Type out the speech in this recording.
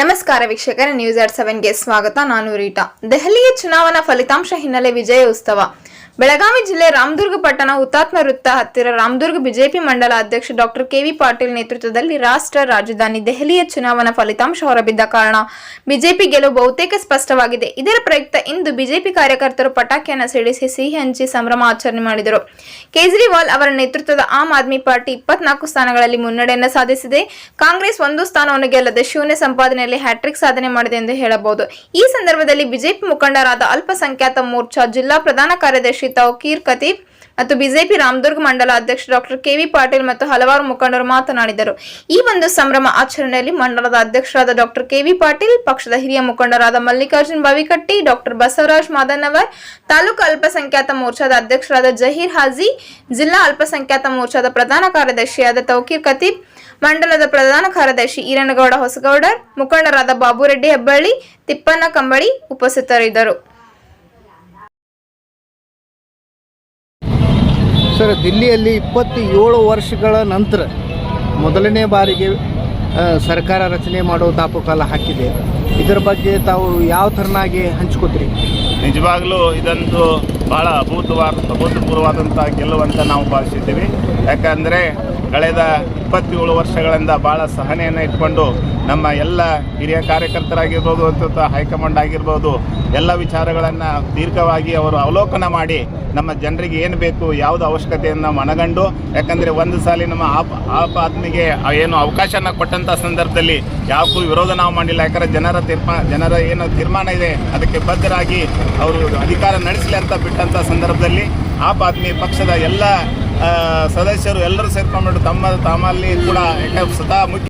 ನಮಸ್ಕಾರ ವೀಕ್ಷಕರ news eight ಸೆವೆನ್ಗೆ ಸ್ವಾಗತ. ನಾನು ರೀಟಾ. ದೆಹಲಿಯ ಚುನಾವಣಾ ಫಲಿತಾಂಶ ಹಿನ್ನೆಲೆ ವಿಜಯ ಉತ್ಸವ ಬೆಳಗಾವಿ ಜಿಲ್ಲೆ ರಾಮದುರ್ಗ ಪಟ್ಟಣ ಹುತಾತ್ಮ ವೃತ್ತ ಹತ್ತಿರ ರಾಮದುರ್ಗ ಬಿಜೆಪಿ ಮಂಡಲ ಅಧ್ಯಕ್ಷ ಡಾಕ್ಟರ್ ಕೆವಿ ಪಾಟೀಲ್ ನೇತೃತ್ವದಲ್ಲಿ ರಾಷ್ಟ್ರ ರಾಜಧಾನಿ ದೆಹಲಿಯ ಚುನಾವಣಾ ಫಲಿತಾಂಶ ಹೊರಬಿದ್ದ ಕಾರಣ ಬಿಜೆಪಿ ಗೆಲುವು ಬಹುತೇಕ ಸ್ಪಷ್ಟವಾಗಿದೆ. ಇದರ ಪ್ರಯುಕ್ತ ಇಂದು ಬಿಜೆಪಿ ಕಾರ್ಯಕರ್ತರು ಪಟಾಕಿಯನ್ನು ಸಿಡಿಸಿ ಸಿಹಿ ಹಂಚಿ ಸಂಭ್ರಮ ಆಚರಣೆ ಮಾಡಿದರು. ಕೇಜ್ರಿವಾಲ್ ಅವರ ನೇತೃತ್ವದ ಆಮ್ ಆದ್ಮಿ ಪಾರ್ಟಿ ಇಪ್ಪತ್ನಾಲ್ಕು ಸ್ಥಾನಗಳಲ್ಲಿ ಮುನ್ನಡೆಯನ್ನು ಸಾಧಿಸಿದೆ. ಕಾಂಗ್ರೆಸ್ ಒಂದು ಸ್ಥಾನವನ್ನು ಗೆಲ್ಲದೆ ಶೂನ್ಯ ಸಂಪಾದನೆಯಲ್ಲಿ ಹ್ಯಾಟ್ರಿಕ್ ಸಾಧನೆ ಮಾಡಿದೆ ಎಂದು ಹೇಳಬಹುದು. ಈ ಸಂದರ್ಭದಲ್ಲಿ ಬಿಜೆಪಿ ಮುಖಂಡರಾದ ಅಲ್ಪಸಂಖ್ಯಾತ ಮೋರ್ಚಾ ಜಿಲ್ಲಾ ಪ್ರಧಾನ ಕಾರ್ಯದರ್ಶಿ ತೌಕೀರ್ ಖತೀಬ್ ಮತ್ತು ಬಿಜೆಪಿ ರಾಮದುರ್ಗ ಮಂಡಲ ಅಧ್ಯಕ್ಷ ಡಾಕ್ಟರ್ ಕೆವಿ ಪಾಟೀಲ್ ಮತ್ತು ಹಲವಾರು ಮುಖಂಡರು ಮಾತನಾಡಿದರು. ಈ ಒಂದು ಸಂಭ್ರಮ ಆಚರಣೆಯಲ್ಲಿ ಮಂಡಲದ ಅಧ್ಯಕ್ಷರಾದ ಡಾಕ್ಟರ್ ಕೆವಿ ಪಾಟೀಲ್, ಪಕ್ಷದ ಹಿರಿಯ ಮುಖಂಡರಾದ ಮಲ್ಲಿಕಾರ್ಜುನ್ ಬವಿಕಟ್ಟಿ, ಡಾಕ್ಟರ್ ಬಸವರಾಜ್ ಮಾದನವರ್, ತಾಲೂಕು ಅಲ್ಪಸಂಖ್ಯಾತ ಮೋರ್ಚಾದ ಅಧ್ಯಕ್ಷರಾದ ಜಹೀರ್ ಹಾಜಿ, ಜಿಲ್ಲಾ ಅಲ್ಪಸಂಖ್ಯಾತ ಮೋರ್ಚಾದ ಪ್ರಧಾನ ಕಾರ್ಯದರ್ಶಿಯಾದ ತೌಕೀರ್ ಖತೀಬ್, ಮಂಡಲದ ಪ್ರಧಾನ ಕಾರ್ಯದರ್ಶಿ ಈರನಗೌಡ ಹೊಸಗೌಡರ್, ಮುಖಂಡರಾದ ಬಾಬುರೆಡ್ಡಿ ಹೆಬ್ಬಳ್ಳಿ, ತಿಪ್ಪಣ್ಣ ಕಂಬಳಿ ಉಪಸ್ಥಿತರಿದ್ದರು. ಸರ್, ದಿಲ್ಲಿಯಲ್ಲಿ ಇಪ್ಪತ್ತು ಏಳು ವರ್ಷಗಳ ನಂತರ ಮೊದಲನೇ ಬಾರಿಗೆ ಸರ್ಕಾರ ರಚನೆ ಮಾಡೋ ದಾಪುಕಾಲ ಹಾಕಿದೆ. ಇದರ ಬಗ್ಗೆ ತಾವು ಯಾವ ಥರನಾಗಿ ಹಂಚ್ಕೋತೀರಿ? ನಿಜವಾಗಲೂ ಇದೊಂದು ಭಾಳ ಅಭೂತವಾದ ಅಭೂತಪೂರ್ವವಾದಂಥ ಗೆಲ್ಲುವಂತ ನಾವು ಭಾವಿಸಿದ್ದೀವಿ. ಯಾಕಂದರೆ ಕಳೆದ ಇಪ್ಪತ್ತೇಳು ವರ್ಷಗಳಿಂದ ಭಾಳ ಸಹನೆಯನ್ನು ಇಟ್ಕೊಂಡು ನಮ್ಮ ಎಲ್ಲ ಹಿರಿಯ ಕಾರ್ಯಕರ್ತರಾಗಿರ್ಬೋದು ಅಂತ ಹೈಕಮಾಂಡ್ ಆಗಿರ್ಬೋದು, ಎಲ್ಲ ವಿಚಾರಗಳನ್ನು ದೀರ್ಘವಾಗಿ ಅವರು ಅವಲೋಕನ ಮಾಡಿ ನಮ್ಮ ಜನರಿಗೆ ಏನು ಬೇಕು, ಯಾವುದು ಅವಶ್ಯಕತೆಯನ್ನು ಮನಗಂಡು, ಯಾಕಂದರೆ ಒಂದು ಸಾಲಿ ನಮ್ಮ ಆಪ್ ಆಪ್ ಆದ್ಮಿಗೆ ಏನು ಅವಕಾಶನ ಕೊಟ್ಟಂಥ ಸಂದರ್ಭದಲ್ಲಿ ಯಾವಕ್ಕೂ ವಿರೋಧ ನಾವು ಮಾಡಿಲ್ಲ. ಯಾಕಂದರೆ ಜನರ ತೀರ್ಮಾ, ಜನರ ಏನು ತೀರ್ಮಾನ ಇದೆ, ಅದಕ್ಕೆ ಬದ್ಧರಾಗಿ ಅವರು ಅಧಿಕಾರ ನಡೆಸಲಿ ಅಂತ ಬಿಟ್ಟಂಥ ಸಂದರ್ಭದಲ್ಲಿ ಆಪ್ ಆದ್ಮಿ ಪಕ್ಷದ ಎಲ್ಲ ಸದಸ್ಯರು ಎಲ್ಲರೂ ಸೇರ್ಕೊಂಡು ತಮ್ಮ ತಮ್ಮಲ್ಲಿ ಕೂಡ ಯಾಕೆ ಸದಾ ಮುಖ್ಯ